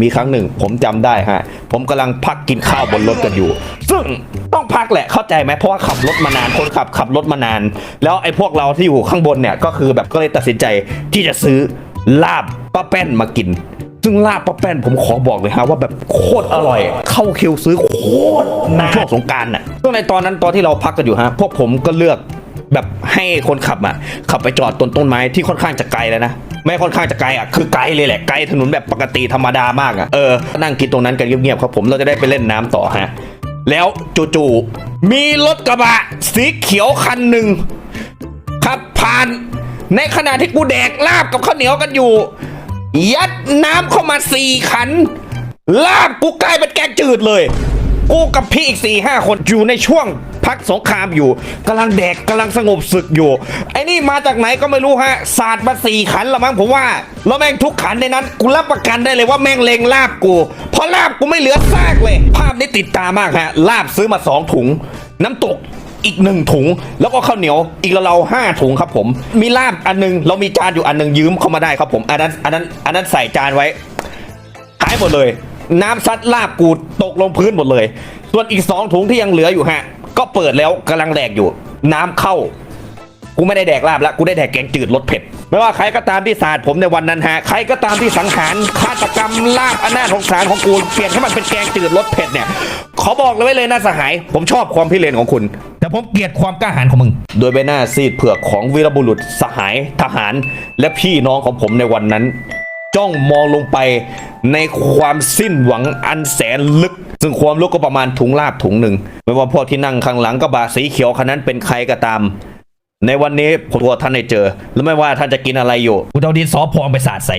มีครั้งหนึ่งผมจำได้ฮะ ผมกำลังพักกินข้าวบนรถกันอยู่ ซึ่งต้องพักแหละเข้าใจไหมเพราะว่าขับรถมานานคนขับขับรถมานาน แล้วไอ้พวกเราที่อยู่ข้างบนเนี่ยก็คือแบบก็เลยตัดสินใจที่จะซื้อลาบป้าแป้นมากิน ซึ่งลาบป้าแป้นผมขอบอกเลยฮะว่าแบบโคตรอร่อย เข้าคิวซื้อโคตรนานช่วงสงการน่ะซึ่งในตอนนั้นตอนที่เราพักกันอยู่ฮะพวกผมก็เลือกแบบให้คนขับอะขับไปจอดต้นต้นไม้ที่ค่อนข้างจะไกลแล้วนะ ไม่ค่อนข้างจะไกลอะคือไกลเลยแหละไกลถนนแบบปกติธรรมดามากอะเออนั่งกินตรงนั้นกันเงียบๆครับผมเราจะได้ไปเล่นน้ำต่อฮะแล้วจู่ๆมีรถกระบะ สีเขียวคันหนึ่งขับผ่าน ในขณะที่กูแดกลาบกับข้าวเหนียวกันอยู่ ยัดน้ำเข้ามาสี่ขัน ลาบกูกลายเป็นแกงจืดเลย กูกับพี่อีกสี่ห้าคนอยู่ในช่วงพักสงครามอยู่กำลังแดกกำลังสงบศึกอยู่ไอ้นี่ มาจากไหนก็ไม่รู้ฮะสาดมาสี่ขันละมั้งผมว่า แล้วแม่งทุกขันในนั้นกูรับประกันได้เลยว่าแม่งเลงลาบกู เพราะลาบกูไม่เหลือซากเลย ภาพนี้ติดตามากฮะลาบซื้อมาสองถุง น้ำตกอีกหนึ่งถุง แล้วก็ข้าวเหนียวอีกเราห้าถุงครับผม มีลาบอันหนึง เรามีจานอยู่อันหนึงยืมเข้ามาได้ครับผมอันนั้นอันนั้นอันนั้นใส่จานไว้หายหมดเลย น้ำซัดลาบกูตกลงพื้นหมดเลย ส่วนอีกสองถุงที่ยังเหลืออยู่ฮะ ก็เปิดแล้วกำลังแดกอยู่ น้ำเข้า กูไม่ได้แดกลาบแล้วกูได้แดกแกงจืดรสเผ็ด ไม่ว่าใครก็ตามที่สาดผมในวันนั้นฮะ ใครก็ตามที่สังหารฆาตกรรมลาบอนาถสงสารของกูเปลี่ยนให้มันเป็นแกงจืดรสเผ็ดเนี่ย ขอบอกเลยไว้เลยนะสหาย ผมชอบความพิเรนของคุณ แต่ผมเกลียดความกล้าหาญของมึง โดยใบหน้าซีดเผือกของวีรบุรุษสหายทหาร และพี่น้องของผมในวันนั้นจ้องมองลงไปในความสิ้นหวังอันแสนลึก ซึ่งความลึกก็ประมาณถุงลาบถุงหนึ่ง ไม่ว่าพวกที่นั่งข้างหลังกระบะสีเขียวคันนั้นเป็นใครก็ตาม ในวันนี้ผมตัวท่านได้เจอ แล้วไม่ว่าท่านจะกินอะไรอยู่กูจะเอาดินสอพองไปสาดใส่